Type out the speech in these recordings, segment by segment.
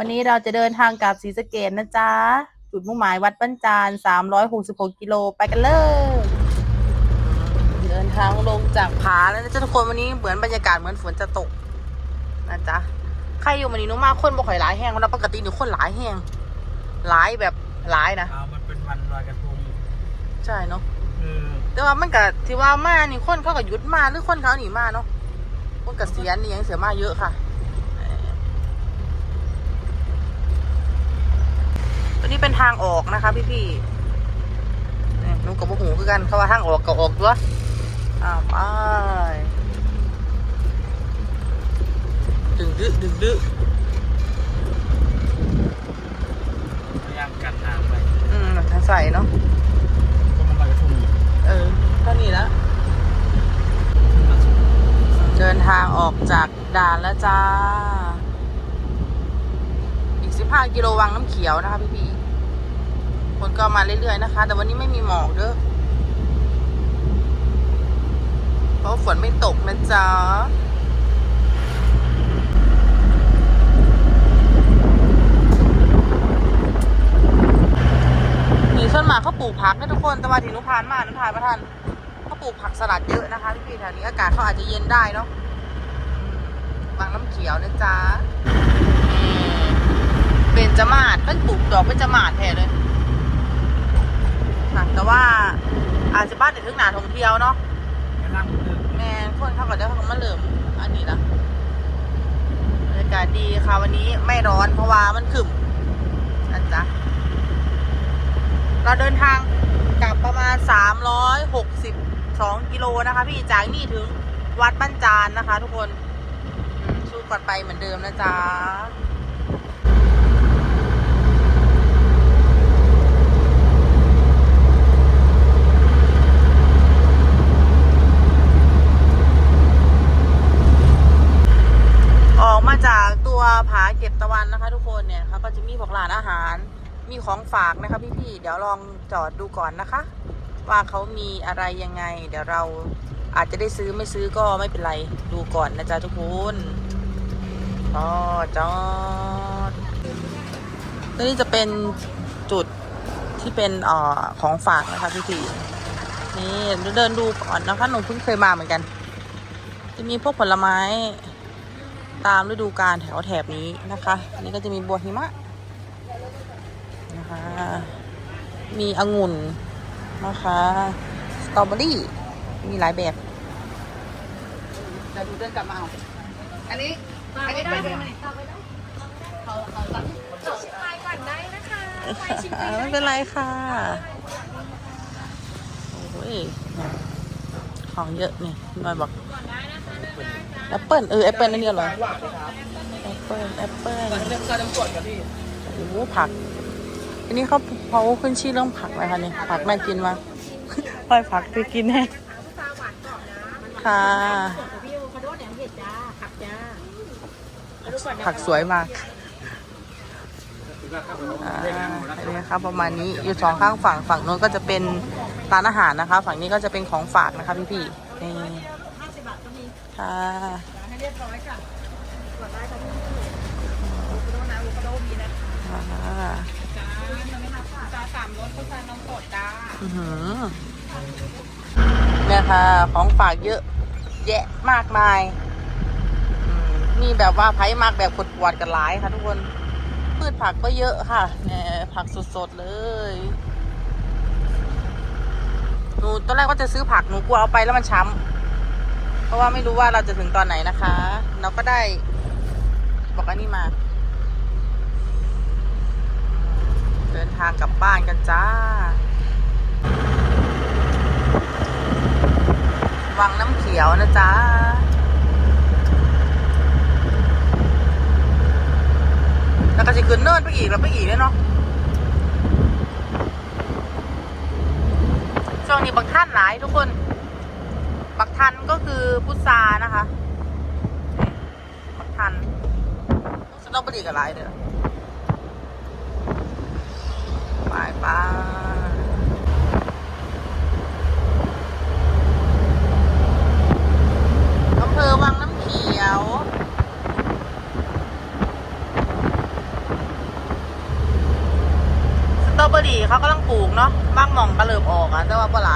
วันนี้เราจะเดินทางกลับศรีสะเกดนะจ๊ะ จุดมุ่งหมายวัดบ้านจาน366กิโลไปกันเลย เดินทางลงจากผาแล้วนะจ๊ะทุกคนวันนี้เหมือนบรรยากาศเหมือนฝนจะตกนะจ๊ะใครอยู่วันนี้หนุมาคนบ่ค่อยหลายแห้งแล้วปกติหนูคนหลายแห้งหลายแบบหลายนะเอามันเป็นวันลอยกระทงใช่เนาะเออแต่ว่ามันก็ที่ว่ามานี่คนเขาก็หยุดมาหรือคนเขาหนีมาเนาะคนเกษียณนี่ยังเสียมาเยอะค่ะเออ ตัวนี้เป็นทางออกนะคะพี่พี่ๆนี่หนูกับพวกหูคือกันเขาว่าทางออกก็ออกด้วยอ้าวไปดึงดึดึงดึพยายามกันน้ำไปอืมทางใส่เนาะก็มันลอยกระทงอยู่เออเท่านี้แล้วเดินทางออกจากด่านแล้วจ้าอีก 15 กิโลวังน้ำเขียวนะคะพี่พี่ๆคนก็มาเรื่อยๆนะคะ แต่วันนี้ไม่มีหมอกเด้อเพราะฝนไม่ตกนะจ๊ะมีส่วนมากเขาปลูกผักนะทุกคนแต่ว่าที่นุพานมานุพานประทานเขาปลูกผักสลัดเยอะนะคะพี่ๆแถวนี้อากาศเขาอาจจะเย็นได้เนาะบางน้ำเขียวนะจ๊ะ เป็นจมาดเพิ่นปลูกดอกเป็นจมาดแท้เลยค่ะแต่ว่าอาจจะบ้านถึงหนาท่องเที่ยวเนาะกำลังเดินแม่คนเขาก็เดี๋ยวเขาก็มาเริ่มอันนี้ละบรรยากาศดีค่ะวันนี้ไม่ร้อนเพราะว่ามันขึมนะจ๊ะเราเดินทางกลับประมาณ 362 กิโลนะคะ พี่จากนี่ถึงวัดบ้านจานนะคะ ทุกคนอืมสู้กันไปเหมือนเดิมนะจ๊ะ ออกมาจากตัวผาเก็บตะวันนะคะ ทุกคนเนี่ยเขาก็จะมีพวกร้านอาหาร มีของฝากนะคะพี่ๆ เดี๋ยวลองจอดดูก่อนนะคะ ว่าเขามีอะไรยังไง เดี๋ยวเราอาจจะได้ซื้อไม่ซื้อก็ไม่เป็นไรดูก่อนนะจ๊ะทุกคนอ๋อจอดตัวนี้จะเป็นจุดที่เป็นออของฝากนะคะพี่ๆนี่เดินดูก่อนนะคะหนูเพิ่งเคยมาเหมือนกัน จะมีพวกผลไม้ ตามฤดูกาลแถวแถบนี้นะคะอันนี้ก็จะมีบัวหิมะนะคะ มีองุ่นนะคะ สตรอเบอรี่ มีหลายแบบจะดูเดินกลับมาเอา อันนี้ อันนี้ได้ไหมไม่เป็นไรค่ะโอ้ยของเยอะนี่น้อยบอก แอปเปิลเออแอปเปิลนั่นเดียวเหรอแอปเปิลแอปเปิลเรื่องการน้ำกรดกับพี่โอ้โหผัก อันนี้เขาเขาขึ้นชื่อเรื่องผักอะไรคะเนี่ยผักน่ากินมากปล่อยผักไปกินแน่ค่ะพี่โอคาโดแหนมเห็ดจ้าผักจ้าผักสวยมากอ่าอันนี้ครับประมาณนี้อยู่สองข้างฝั่งฝั่งโน้นก็จะเป็นร้านอาหารนะคะ ฝั่งนี้ก็จะเป็นของฝากนะคะพี่พี่ๆนี่ ค่ะให้เรียบร้อยค่ะกดได้ค่ะพี่โอคาโดนะโอคาโดมีนะอ่าจ้ายังไม่นับค่ะจ้าสามรสพุทรานมสดจ้าอื้อหือเนี่ยค่ะ ของฝากเยอะ แยะมากมายอืมมีแบบว่าไผ่มากแบบขดกวาดกันหลายค่ะทุกคนพืชผักก็เยอะค่ะเนี่ยผักสดๆเลยหนูตอนแรกว่าจะซื้อผักหนูกลัวเอาไปแล้วมันช้ำ เพราะว่าไม่รู้ว่าเราจะถึงตอนไหนนะคะ เราก็ได้บอกอันนี้มา เดินทางกลับบ้านกันจ้า วังน้ำเขียวนะจ๊ะแล้วก็จะขึ้นเนินไปอีกแล้วไปอีกเลยเนาะช่วงนี้บักท่านหลายทุกคน บักทันก็คือพุทรานะคะ บักทันสตรอเบอรี่กับไรเด้อไปไปอำเภอวังน้ำเขียวสตรอเบอรี่เขากำลังปลูกเนาะบ้างมองกระเลิบออกอะแต่ว่าปลาไหล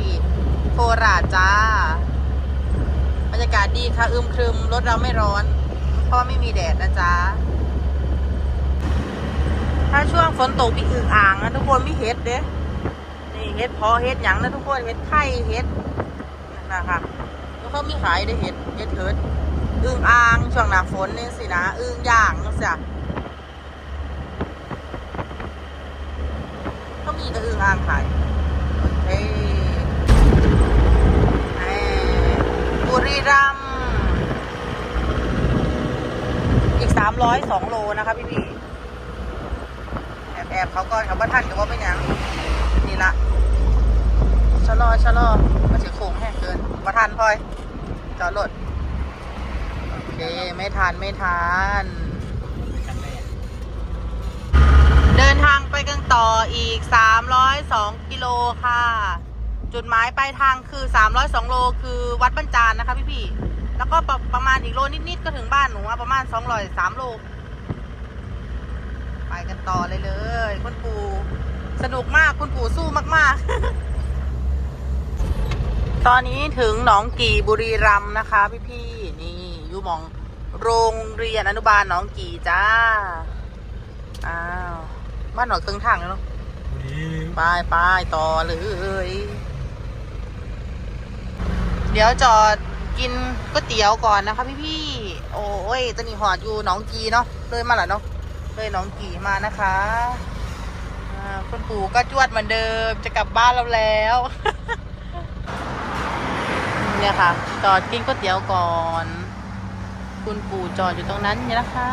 ที่โคราชจ้า บรรยากาศดีค่ะอึมครึมรถเราไม่ร้อน เพราะว่าไม่มีแดดนะจ๊ะถ้าช่วงฝนตกมีอึ่งอ่างนะทุกคนมีเห็ดเด้นี่เห็ดพอเห็ดหยังนะทุกคนเห็ดไข่เห็ดนะคะแล้วเขามีขายได้เห็ดเห็ดเถิดอึ่งอ่างช่วงหน้าฝนนี่สินะอึ่งย่างนั่สิเขามีแต่อึ่งอ่างขายโอเคแหม่บุรีรัมย์อีกสาม ร้อยสองโลนะคะพี่พี่แอบแอบเขาก่อนเขาว่าท่านกับว่าเป็นหยังนี่ละชะลอชะลอมาเสียโค้งแห้งเกินว่าท่านพลอยจอดรถโอเคไม่ทันไม่ทันเดินทางไปกันต่ออีก 302 กิโลค่ะ จุดหมายปลายทางคือ 302 โลคือวัดบรรจานนะคะพี่พี่ แล้วก็ประประมาณอีกโลนิดๆก็ถึงบ้านหนูอะประมาณ203โล ไปกันต่อเลยเลย คุณปู่สนุกมากคุณปู่สู้มากๆ ตอนนี้ถึงหนองกี่บุรีรัมย์นะคะ พี่ๆนี่อยู่หมองโรงเรียนอนุบาลหนองกี่จ้าอ้าวบ้านหน่อยครึ่งทางแล้วเนาะดีไปไปต่อเลย เดี๋ยวจอด กินก๋วยเตี๋ยวก่อนนะคะพี่ๆโอ้ยตอนนี้หอดอยู่หนองกีเนาะเลยมาแล้วเนาะเลยหนองกีมานะคะคุณปู่ก็จวดเหมือนเดิมจะกลับบ้านเราแล้วเนี่ยค่ะ จอดกินก๋วยเตี๋ยวก่อน คุณปู่จอดอยู่ตรงนั้นเนี่ยนะคะ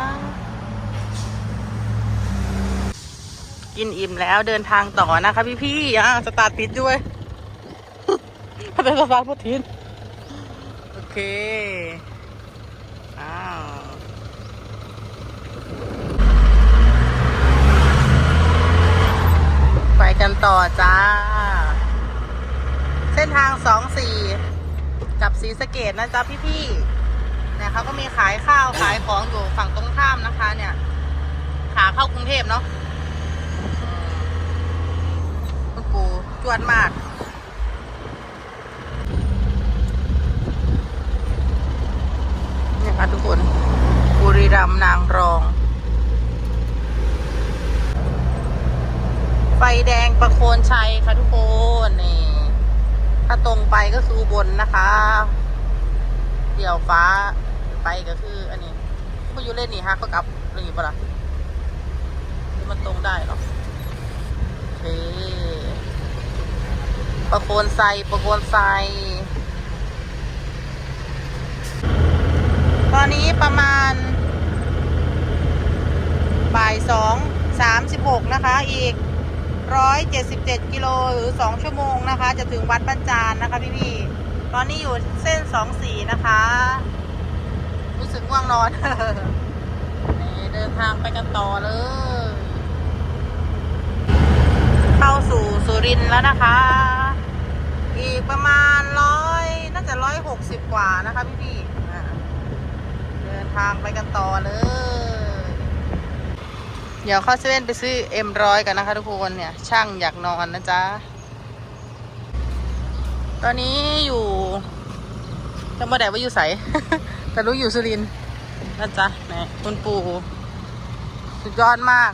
กินอิ่มแล้วเดินทางต่อนะคะ พี่พี่อะสตาร์ทติดด้วยถ้าเป็นสตาร์ทพูดทิน เค อ้าวไปกันต่อจ้า เส้นทางสองสี่กับสีสะเกตนะจ๊ะพี่พี่ๆเนี่ยเขาก็มีขายข้าวขายของอยู่ฝั่งตรงข้ามนะคะ เนี่ย ขาเข้ากรุงเทพเนาะคุณปูจวนมาก เค่ะทุกคนบุรีรัมย์นางรอง ไฟแดงประโคนชัยค่ะทุกคนนี่ถ้าตรงไปก็คือบนนะคะ เดี่ยวฟ้าไปก็คือ อันนี้ไม่อยู่เล่นนี่ฮะก็กลับเรื่องนี้ปะล่ะมันตรงได้หรอโอเคประโคนไซประโคนไซ ตอนนี้ประมาณ บ่ายสองสามสิบหกนะคะ อีกร้อยเจ็ดสิบเจ็ดกิโลหรือสองชั่วโมงนะคะ จะถึงวัดบ้านจานนะคะพี่พี่ตอนนี้อยู่เส้นสองสีนะคะ รู้สึกง่วงนอนนี่เดินทางไปกันต่อเลย เข้าสู่สุรินทร์แล้วนะคะ อีกประมาณร้อยน่าจะร้อยหกสิบกว่านะคะพี่พี่างไปกันต่อเลย เดี๋ยวเข้าเซเว่นไปซื้อเอ็มร้อยกันนะคะทุกคนเนี่ย ช่างอยากนอนนะจ๊ะ ตอนนี้อยู่จำบ่ได้ว่าอยู่ใสแต่รู้อยู่สุรินนะจ๊ะนี่คุณปู่สุดยอดมาก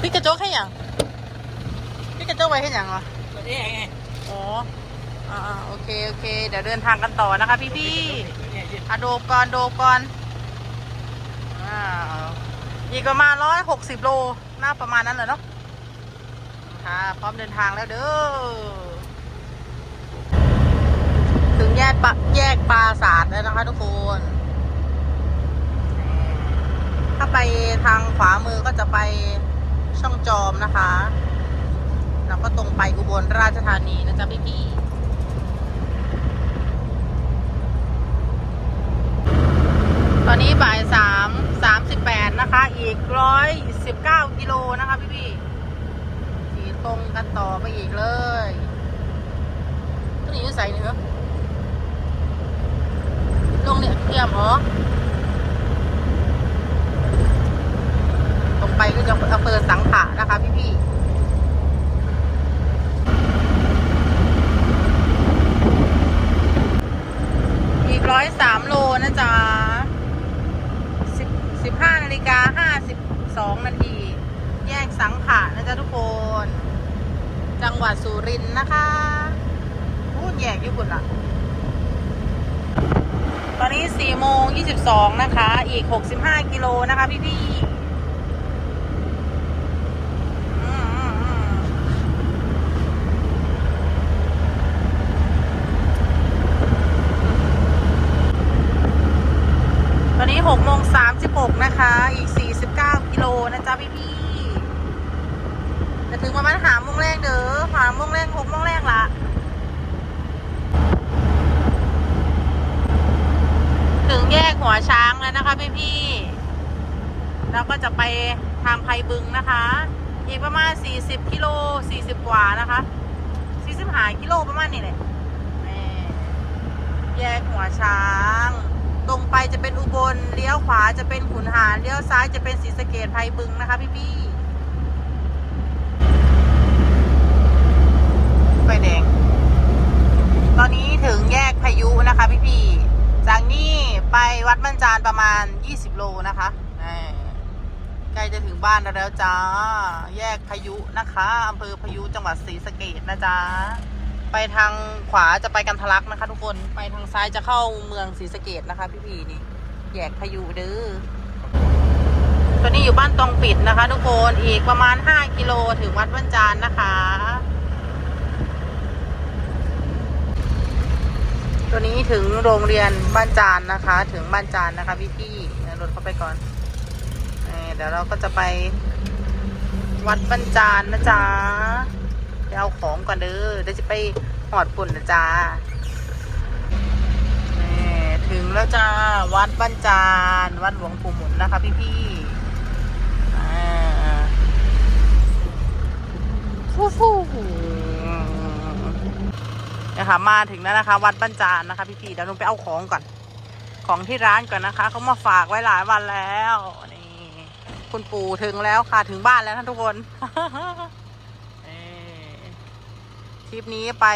พี่กระจกให้ยังพี่กระจกไว้ให้ยังอะ นี้ไงอ๋ออ่าๆโอเค โอเค เดี๋ยวเดินทางกันต่อนะคะ พี่พี่ๆตัวนี้อะโดบก่อนโดบก่อนอ่าอีกประมาณร้อยหกสิบโลน่าประมาณนั้นเลยเนาะค่ะพร้อมเดินทางแล้วเด้อถึงแยกปะแยกปราสาทแล้วนะคะ ทุกคน ถ้าไปทางขวามือก็จะไปช่องจอมนะคะ แล้วก็ตรงไปอุบลราชธานีนะจ๊ะพี่พี่ตอนนี้บ่ายสามสามสิบแปดนะคะ อีกร้อยสิบเก้ากิโลนะคะพี่พี่ขี่ตรงกันต่อไปอีกเลยตัวนี้อยู่ใส่เนื้อลงเนี่ยเทียมเหรอตรงไปก็จะอำเภอสังขะนะคะพี่พี่ๆอีก ร้อยสามโลนะจ๊ะสิบสิบห้านาฬิกาห้าสิบสองนาที แยกสังขะนะจ๊ะทุกคน จังหวัดสุรินทร์นะคะพูดแยกญี่ปุ่นละตอนนี้สี่โมงยี่สิบสองนะคะ อีกหกสิบห้ากิโลนะคะพี่พี่ๆ อืมอืมอืมตอนนี้หกโมงสามสิบหกนะคะ อีกสี่สิบเก้ากิ โลนะจ๊ะพี่พี่จะถึงประมาณหาโมงแรกเด้อหาโมงแรกหกโมงแรกละถึงแยกหัวช้างแล้วนะคะพี่พี่ๆแล้วก็จะไปทางไพบึงนะคะ อีกประมาณ 40 กิโล 40 กว่านะคะ 40หากิโลประมาณนี้แหละแหม่แยกหัวช้าง ตรงไปจะเป็นอุบลเลี้ยวขวาจะเป็นขุนหารเลี้ยวซ้ายจะเป็นศรีสะเกดไพบึงนะคะพี่พี่ๆไฟแดง ตอนนี้ถึงแยกพายุนะคะพี่พี่ๆจากนี่ไปวัดมั่นจานประมาณ 20 โลนะคะใกล้จะถึงบ้านแล้วจ้า แยกพายุนะคะอำเภอพายุจังหวัดศรีสะเกดนะจ๊ะ ไปทางขวาจะไปกันทะลักนะคะ ทุกคนไปทางซ้ายจะเข้าเมืองศรีสะเกดนะคะ พี่พีนี่แยกพายุเด้อตอนนี้อยู่บ้านตองปิดนะคะ ทุกคนอีกประมาณ 5 กิโลถึงวัดวันจานนะคะ ตัวนี้ถึงโรงเรียนบ้านจานนะคะ ถึงบ้านจานนะคะพี่พี่รถเข้าไปก่อนเอเดี๋ยวเราก็จะไปวัดบ้านจานนะจ๊ะ ไปเอาของก่อนเด้อเดี๋ยวจะไปหอดปุ่นนะจ๊ะนี่ถึงแล้วจ้า วัดบ้านจานวัดหลวงปู่หมุนนะคะพี่พี่ฟูฟูนะคะมาถึงแล้วนะคะ วัดบ้านจานนะคะพี่พี่ๆเดี๋ยวลงไปเอาของก่อน ของที่ร้านก่อนนะคะเขามาฝากไว้หลายวันแล้วนี่คุณปู่ถึงแล้วค่ะถึงบ้านแล้วท่านทุกคน ทริปนี้ไป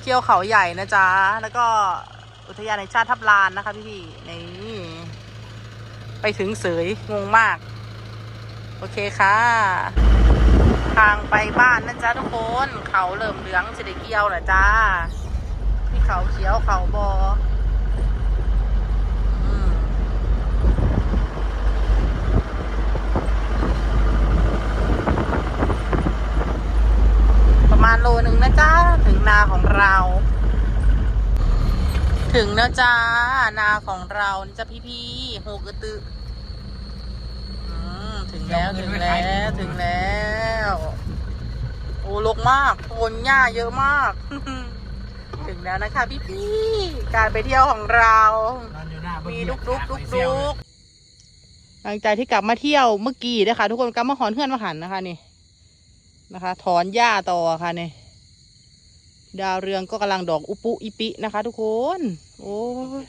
เที่ยวเขาใหญ่นะจ๊ะ แล้วก็อุทยานแห่งชาติทับลานนะคะพี่ นี่ ไปถึงเสยงงมาก โอเคค่ะ ทางไปบ้านนะจ๊ะทุกคน เขาเหลิมเหลืองสิได้เกี้ยวแหละจ้า ที่เขาเขียวเขาบออืม ประมาณโลหนึ่งนะจ๊ะถึงนาของเรา ถึงแล้วจ้านาของเราจะพี่พี่ๆโฮกตืออืมถึงแล้วถึงแล้วถึงแล้วโอ้ลกมากโคนหญ้าเยอะมาก ถึงแล้วนะคะพี่พี่การไปเที่ยวของเรานอนอยู่หน้ามีลุกลุกลุกลุกหลังจากที่กลับมาเที่ยวเมื่อกี้นะคะ ทุกคนกลับมาหอนเพื่อนมาหันนะคะนี่ นะคะ ถอนหญ้าต่อค่ะนี่ดาวเรืองก็กำลังดอกอุปุอิปินะคะ ทุกคน โอ้ย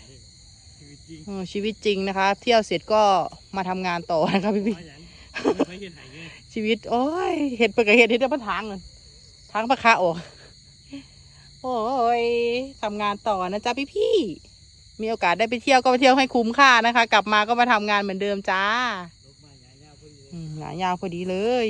ชีวิตจริงเออชีวิตจริงนะคะ เที่ยวเสร็จก็มาทำงานต่อนะคะพี่พี่ไม่อย่างไม่เห็นไหนเลยชีวิต โอ้ยเห็ดเปิดกับเห็ดเห็ดเดี๋ยวมันทางเลยทางปะคะออกโอ้ยทำงานต่อนะจ๊ะพี่พี่ๆมีโอกาสได้ไปเที่ยวก็ไปเที่ยวให้คุ้มค่านะคะ กลับมาก็มาทำงานเหมือนเดิมจ้าลบมาอย่างเงี้ยพอดีเลยอืมหนายาวพอดีเลย